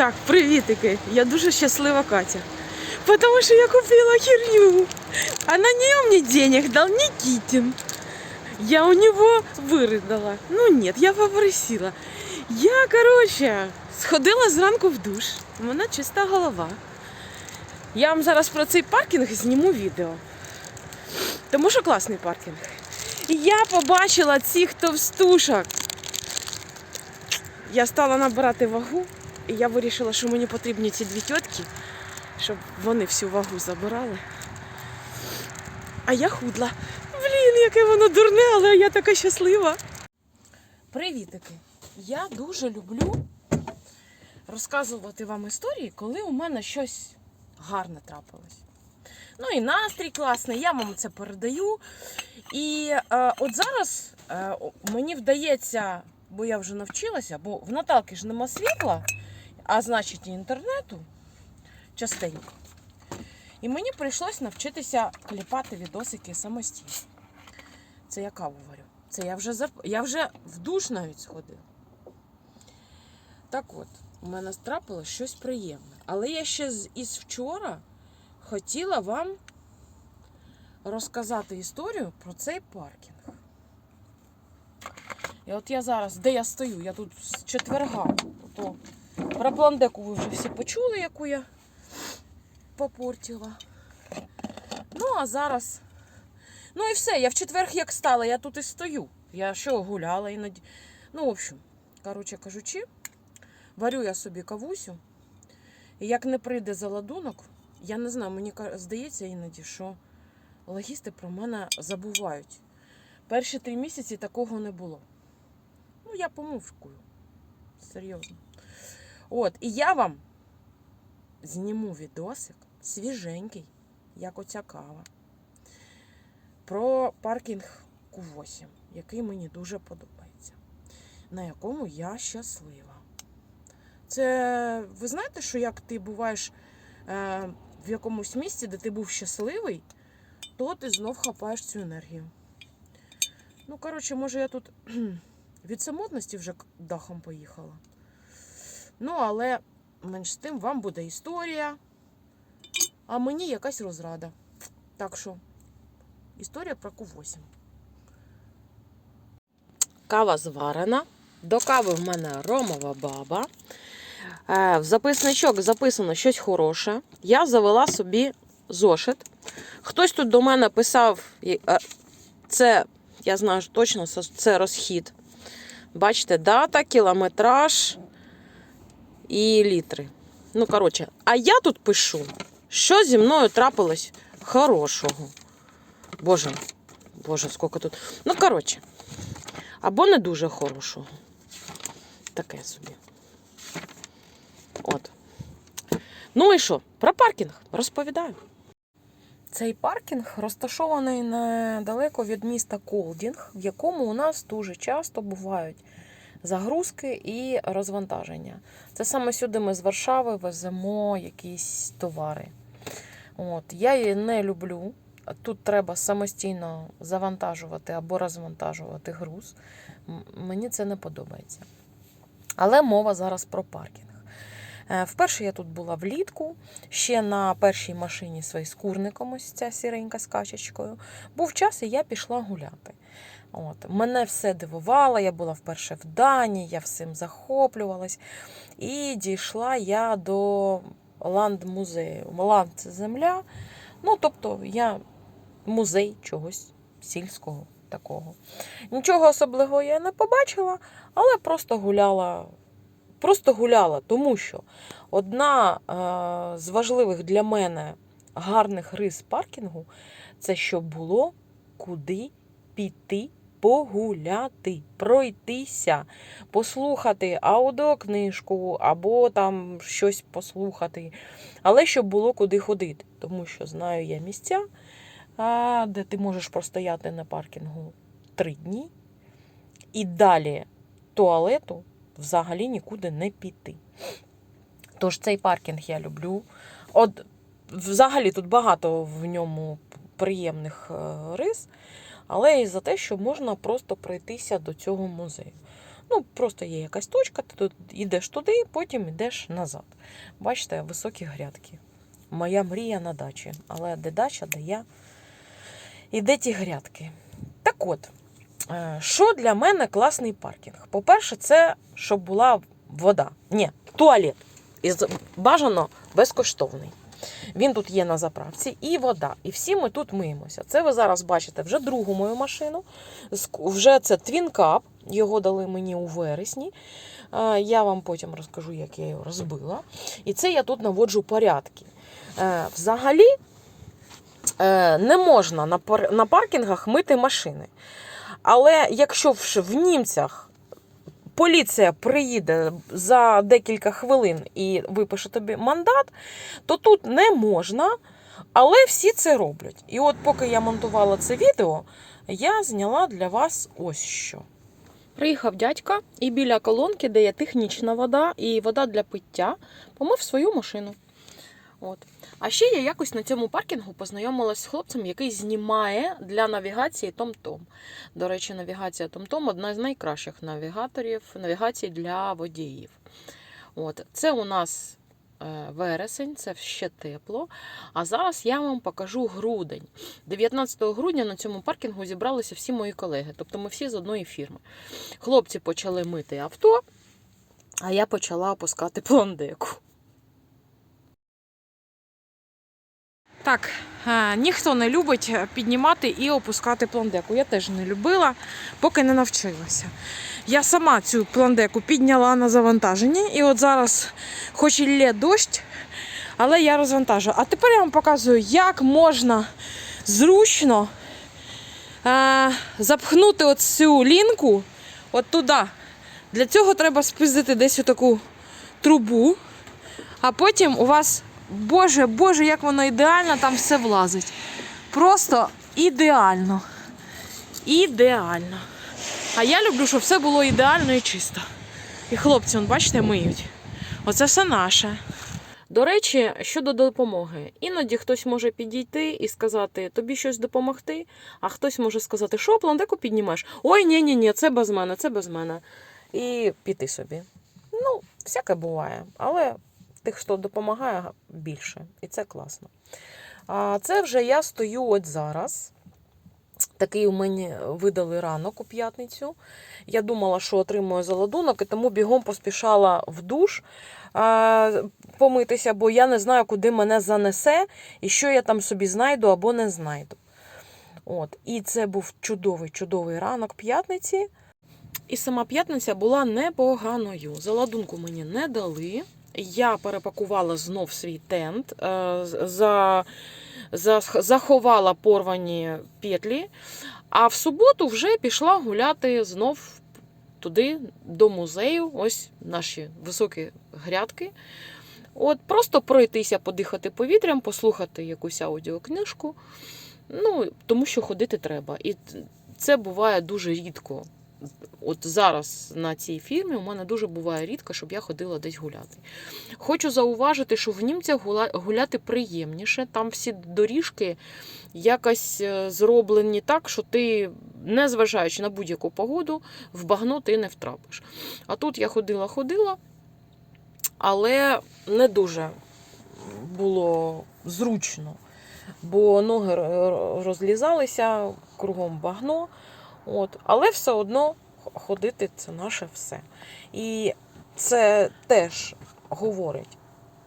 Так, привітики. Я дуже щаслива Катя. Потому что я купила херню. А на нее мне денег дал Никитин. Я у него вырыдала. Ну нет, я попросила. Я, короче, сходила зранку в душ. У мене чиста голова. Я вам зараз про цей паркінг зніму відео. Тому що класний паркінг. І я побачила цих товстушок. Я стала набирати вагу, і я вирішила, що мені потрібні ці дві тітки, щоб вони всю вагу забирали. А я худла. Блін, яке воно дурне, але я така щаслива. Привітики! Я дуже люблю розказувати вам історії, коли у мене щось гарне трапилось. Ну і настрій класний, я вам це передаю. І е, от зараз е, мені вдається, бо я вже навчилася, бо в Наталки ж нема світла, а значить і інтернету частенько. І мені прийшлось навчитися кліпати відосики самостійно. Це я каву варю. Це я вже зап... я вже в душ навіть сходила. Так от, у мене трапилось щось приємне. Але я ще з із вчора хотіла вам розказати історію про цей паркінг. І от я зараз, де я стою, я тут з четверга. То про пландеку ви вже всі почули, яку я попортила. Ну, а зараз. Ну і все, я в четверг як стала, я тут і стою. Я що гуляла іноді. Ну, в общем, коротше кажучи, варю я собі кавусю. І як не прийде заладунок, я не знаю, мені здається іноді, що логісти про мене забувають. Перші три місяці такого не було. Ну, я помовкую. Серйозно. От, і я вам зніму відосик свіженький, як оця кава. Про паркінг Q8, який мені дуже подобається, на якому я щаслива. Це ви знаєте, що як ти буваєш е, в якомусь місці, де ти був щасливий, то ти знов хапаєш цю енергію. Ну, коротше, може, я тут від самотності вже дахом поїхала. Ну, але менш з тим вам буде історія, а мені якась розрада. Так що, історія про Q8. Кава зварена. До кави в мене ромова баба. Е, В записничок записано щось хороше. Я завела собі зошит. Хтось тут до мене писав, е, це, я знаю точно, це розхід. Бачите, дата, кілометраж і літри. Ну, коротше, а я тут пишу, що зі мною трапилось хорошого. Боже, боже, скільки тут. Ну, коротше, або не дуже хорошого. Таке собі. От. Ну і що? Про паркінг розповідаю. Цей паркінг розташований недалеко від міста Колдінг, в якому у нас дуже часто бувають загрузки і розвантаження. Це саме сюди ми з Варшави веземо якісь товари. От. Я її не люблю. Тут треба самостійно завантажувати або розвантажувати груз. Мені це не подобається. Але мова зараз про паркінг. Е, Вперше я тут була влітку, ще на першій машині своїй з курником, ось ця сіренька з качечкою. Був час, і я пішла гуляти. От. Мене все дивувало, я була вперше в Данії, я всім захоплювалась. І дійшла я до ланд-музею. Ланд це земля. Ну, тобто, я музей чогось сільського такого. Нічого особливого я не побачила, але просто гуляла. Просто гуляла, тому що одна е, з важливих для мене гарних рис паркінгу це щоб було куди піти погуляти, пройтися, послухати аудіокнижку або там щось послухати. Але щоб було куди ходити, тому що знаю я місця, де ти можеш простояти на паркінгу три дні, і далі туалету взагалі нікуди не піти. Тож цей паркінг я люблю. От взагалі тут багато в ньому приємних е, рис, але і за те, що можна просто пройтися до цього музею. Ну, просто є якась точка, ти тут йдеш туди, потім йдеш назад. Бачите, високі грядки. Моя мрія на дачі. Але де дача, де я. І де ті грядки. Так от, що для мене класний паркінг? По-перше, це щоб була вода. Ні, туалет. І бажано безкоштовний. Він тут є на заправці, і вода. І всі ми тут миємося. Це ви зараз бачите вже другу мою машину. Вже це Cup, його дали мені у вересні. Е, Я вам потім розкажу, як я його розбила. І це я тут наводжу порядки. Е, Взагалі е, не можна на паркінгах мити машини. Але якщо в, німцях поліція приїде за декілька хвилин і випише тобі мандат, то тут не можна, але всі це роблять. І от поки я монтувала це відео, я зняла для вас ось що. Приїхав дядька і біля колонки, де є технічна вода і вода для пиття, помив свою машину. От. А ще я якось на цьому паркінгу познайомилася з хлопцем, який знімає для навігації TomTom. До речі, навігація TomTom одна з найкращих навігаторів навігацій для водіїв. От. Це у нас е, вересень, це ще тепло. А зараз я вам покажу грудень. 19 грудня на цьому паркінгу зібралися всі мої колеги, тобто ми всі з одної фірми. Хлопці почали мити авто, а я почала опускати пландеку. Так, е, ніхто не любить піднімати і опускати пландеку. Я теж не любила, поки не навчилася. Я сама цю пландеку підняла на завантаженні, і от зараз, хоч і лє дощ, але я розвантажу. А тепер я вам показую, як можна зручно е, запхнути оцю лінку от туди. Для цього треба спиздити десь отаку трубу, а потім у вас, боже, боже, як воно ідеально там все влазить. Просто ідеально. Ідеально. А я люблю, щоб все було ідеально і чисто. І хлопці, он, бачите, миють. Оце все наше. До речі, щодо допомоги, іноді хтось може підійти і сказати, тобі щось допомогти, а хтось може сказати, що пландеку піднімаєш? Ой, ні, ні, ні, це без мене, це без мене. І піти собі. Ну, всяке буває, але тих, хто допомагає, більше. І це класно. А це вже я стою от зараз. Такий у мені видали ранок у п'ятницю. Я думала, що отримую заладунок, і тому бігом поспішала в душ а, помитися, бо я не знаю, куди мене занесе і що я там собі знайду або не знайду. От. І це був чудовий, чудовий ранок п'ятниці. І сама п'ятниця була непоганою. Заладунку мені не дали. Я перепакувала знов свій тент, е, за, за, заховала порвані петлі, а в суботу вже пішла гуляти знов туди, до музею. Ось наші високі грядки. От Просто пройтися, подихати повітрям, послухати якусь аудіокнижку. Ну, тому що ходити треба. І це буває дуже рідко. От зараз на цій фірмі у мене дуже буває рідко, щоб я ходила десь гуляти. Хочу зауважити, що в німцях гуляти приємніше. Там всі доріжки якось е, зроблені так, що ти, незважаючи на будь-яку погоду, в багно ти не втрапиш. А тут я ходила-ходила, але не дуже було зручно, бо ноги розлізалися, кругом багно. От. Але все одно ходити це наше все. І це теж говорить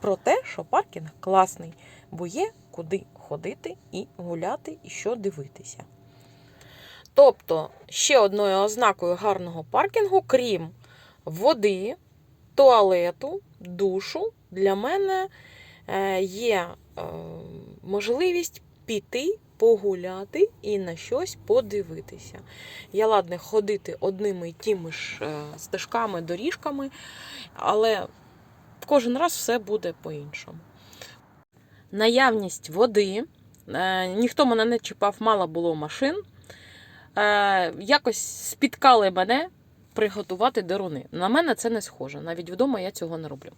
про те, що паркінг класний, бо є куди ходити і гуляти, і що дивитися. Тобто, ще одною ознакою гарного паркінгу, крім води, туалету, душу, для мене е, є е, можливість піти, погуляти і на щось подивитися. Я ладне ходити одними і тими ж е, стежками, доріжками, але кожен раз все буде по-іншому. Наявність води. Е, Ніхто мене не чіпав, мало було машин. Е, Якось спіткали мене приготувати деруни. На мене це не схоже. Навіть вдома я цього не роблю.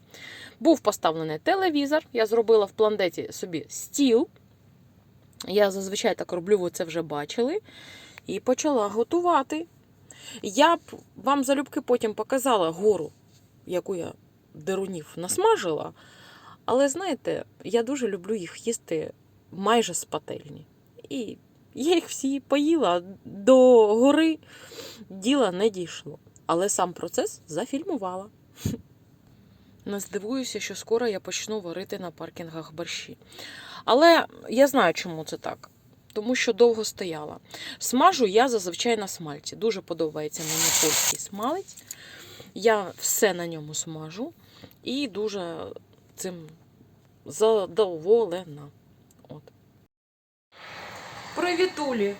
Був поставлений телевізор. Я зробила в пландеті собі стіл. Я зазвичай так роблю, ви це вже бачили. І почала готувати. Я б вам залюбки потім показала гору, яку я дерунів насмажила. Але знаєте, я дуже люблю їх їсти майже з пательні. І я їх всі поїла до гори, діла не дійшло. Але сам процес зафільмувала. Не здивуюся, що скоро я почну варити на паркінгах борщі. Але я знаю, чому це так. Тому що довго стояла. Смажу я зазвичай на смальці. Дуже подобається мені польський смалець. Я все на ньому смажу і дуже цим задоволена. От. Привітулі!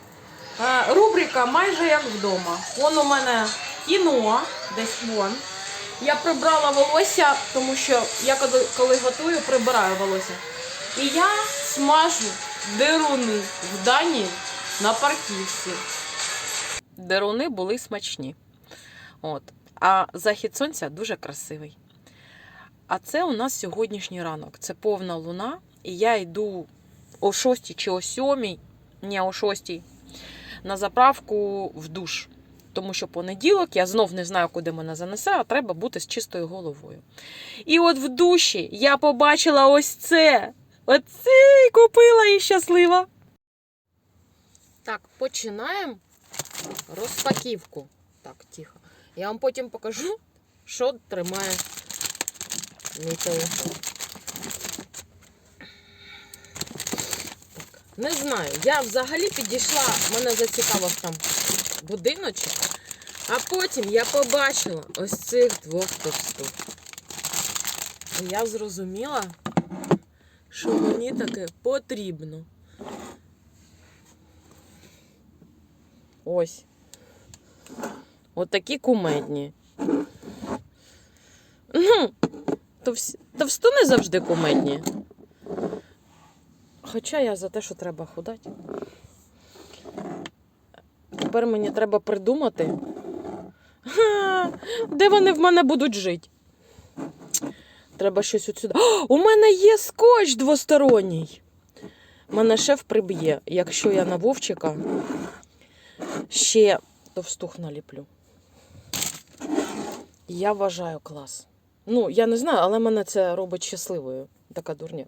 Е, Рубрика майже як вдома. Вон у мене кіно, десь вон. Я прибрала волосся, тому що я коли, коли готую, прибираю волосся. І я смажу деруни в Данії на парківці. Деруни були смачні. От. А захід сонця дуже красивий. А це у нас сьогоднішній ранок. Це повна луна, і я йду о 6 чи о 7, ні, о 6 на заправку в душ. Тому що понеділок я знов не знаю, куди мене занесе, а треба бути з чистою головою. І от в душі я побачила ось це. Оце і купила і щаслива. Так, починаємо розпаківку. Так, тихо. Я вам потім покажу, що тримає мій телефон. Так, не знаю. Я взагалі підійшла, мене зацікавив там будиночок, а потім я побачила ось цих двох товстух. І я зрозуміла, що мені таке потрібно. Ось. Отакі кумедні. Ну, товс... товсту не завжди кумедні. Хоча я за те, що треба худати. Тепер мені треба придумати, де вони в мене будуть жити. Треба щось от сюди. О, у мене є скотч двосторонній. Мене шеф приб'є, якщо я на Вовчика ще товстух наліплю. Я вважаю клас. Ну, я не знаю, але мене це робить щасливою. Така дурня.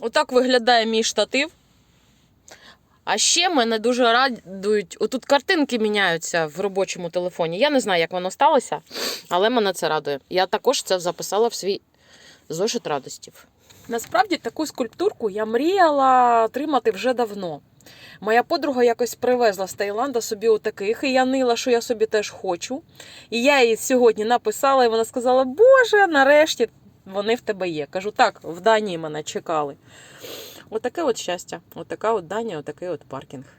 Отак виглядає мій штатив. А ще мене дуже радують. Отут картинки міняються в робочому телефоні. Я не знаю, як воно сталося, але мене це радує. Я також це записала в свій зошит радостів. Насправді таку скульптурку я мріяла отримати вже давно. Моя подруга якось привезла з Таїланда собі отаких, і я нила, що я собі теж хочу. І я їй сьогодні написала, і вона сказала: Боже, нарешті вони в тебе є. Кажу, так, в Данії мене чекали. Отаке от щастя, отака от Данія, отакий от паркінг.